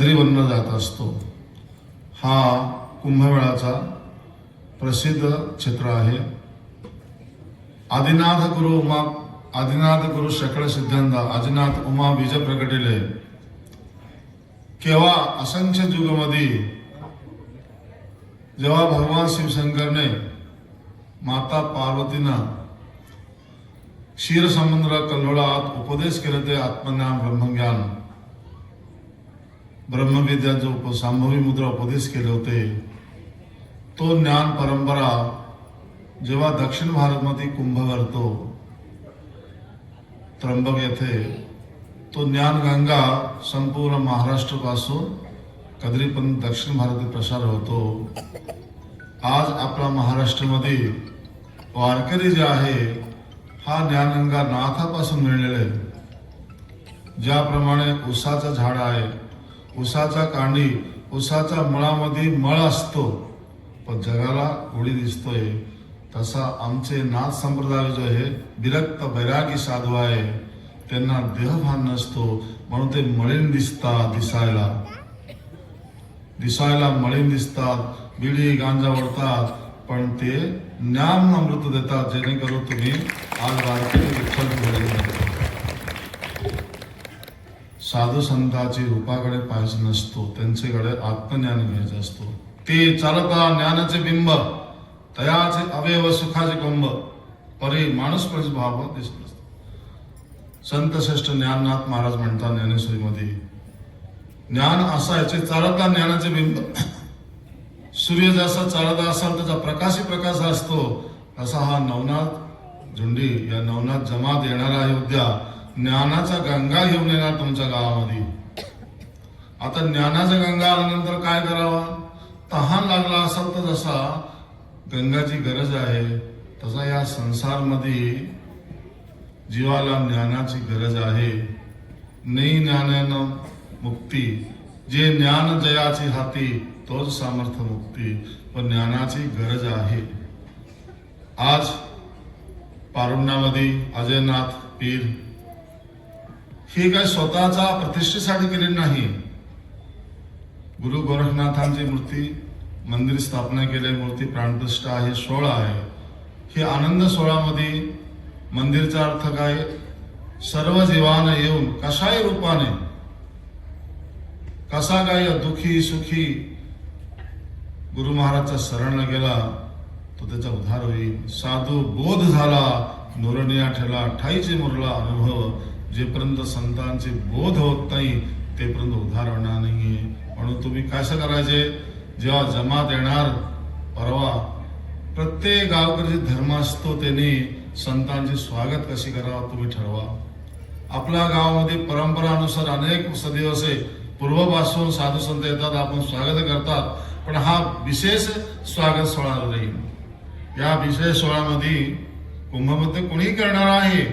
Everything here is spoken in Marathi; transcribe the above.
गद्री जात असतो. हा कुंभमेळाचा प्रसिद्ध क्षेत्र आहे. आदिनाथ गुरु उमा आदिनाथ गुरु शकळ सिद्धांत आदिनाथ उमा बीज प्रकटिले. केव्हा असंख्य युगमध्ये जेव्हा भगवान शिवशंकरने माता पार्वतीना क्षीर समुद्र कल्लोळात उपदेश केले ते आत्मज्ञान ब्रह्मज्ञान ब्रह्मविद्या जो उप- संभवी मुद्रा उपदेश केले होते. तो ज्ञान परंपरा जेव्हा दक्षिण भारतमध्ये कुंभ भरतो त्र्यंबक येथे तो ज्ञानगंगा संपूर्ण महाराष्ट्रपासून कदरी दक्षिण भारतात प्रसार होतो. आज आपला महाराष्ट्रामध्ये वारकरी जे आहे हा ज्ञानगंगा नाथापासून मिळलेला आहे. ज्याप्रमाणे उसाचं झाड आहे उसाचा कांडी उसाचा मुळामध्ये मळ असतो. पण जगाला गोडी दिसतोय. तसा आमचे नाथ संप्रदाय जो आहे विरक्त बैरागी साधू आहे. त्यांना देहभान नसतो म्हणून ते मळीन दिसतात दिसायला. दिसायला मळीन दिसतात बिडी गांजा ओढतात पण ते ज्ञान अमृत देतात. जेणेकरून तुम्ही आज वारकरी विठ्ठल घडले साधू संताची रूपाकडे पाहायचं नसतो त्यांच्याकडे आत्मज्ञान घ्यायचं असतो. ते चालता ज्ञानाचे बिंब तयाचे अवयव सुखाचे कुंभ परी माणूस पण भाव दिसत असतो संत श्रेष्ठ ज्ञाननाथ महाराज म्हणतात ज्ञानेश्वरीमध्ये ज्ञान असायचे चालता ज्ञानाचे बिंब. सूर्य जसा चालता असाल त्याचा प्रकाशी प्रकाश असतो असा हा नवनाथ झुंडी या नवनाथ जमात येणारा अयोध्या ज्ञानाचा गंगा घेऊन येणार तुमच्या गावामध्ये. आता ज्ञानाचा गंगा आल्यानंतर काय करावा? तहान लागला असाल तर जसा गंगाची गरज आहे तसा या संसारमध्ये जीवाला ज्ञानाची गरज आहे. नाही ज्ञानानं मुक्ती. जे ज्ञान जयाची हाती तोच सामर्थ्य मुक्ती. पण ज्ञानाची गरज आहे. आज पारुण्यामध्ये अजयनाथ पीर हे काय स्वतःचा प्रतिष्ठेसाठी केलेली नाही. गुरु गोरखनाथांची मूर्ती मंदिर स्थापना केले मूर्ती प्राणप्रतिष्ठा आहे सोहळा आहे. हे आनंद सोहळामध्ये मंदिरचा अर्थ काय? सर्व जीवानं येऊन कशाही रूपाने कसा काय दुखी सुखी गुरु महाराजचा शरण गेला तो त्याचा उद्धार होईल. साधू बोध झाला नोरनिया ठेला ठाईचे मुरला अनुभव जेपर्यंत संतांचे बोध होत नाही तेपर्यंत उद्धार होणार नाहीये. म्हणून तुम्ही कसं करायचे? जेव्हा जमात येणार परवा प्रत्येक गावकरी धर्म असतो त्याने संतांचे स्वागत कसे करावं तुम्ही ठरवा. आपल्या गावामध्ये परंपरानुसार अनेक सदिवसे पूर्वपासून साधू संत येतात आपण स्वागत करतात पण हा विशेष स्वागत सोहळा राहील या विशेष सोहळ्यामध्ये कुंभमध्ये कोणी करणार आहे?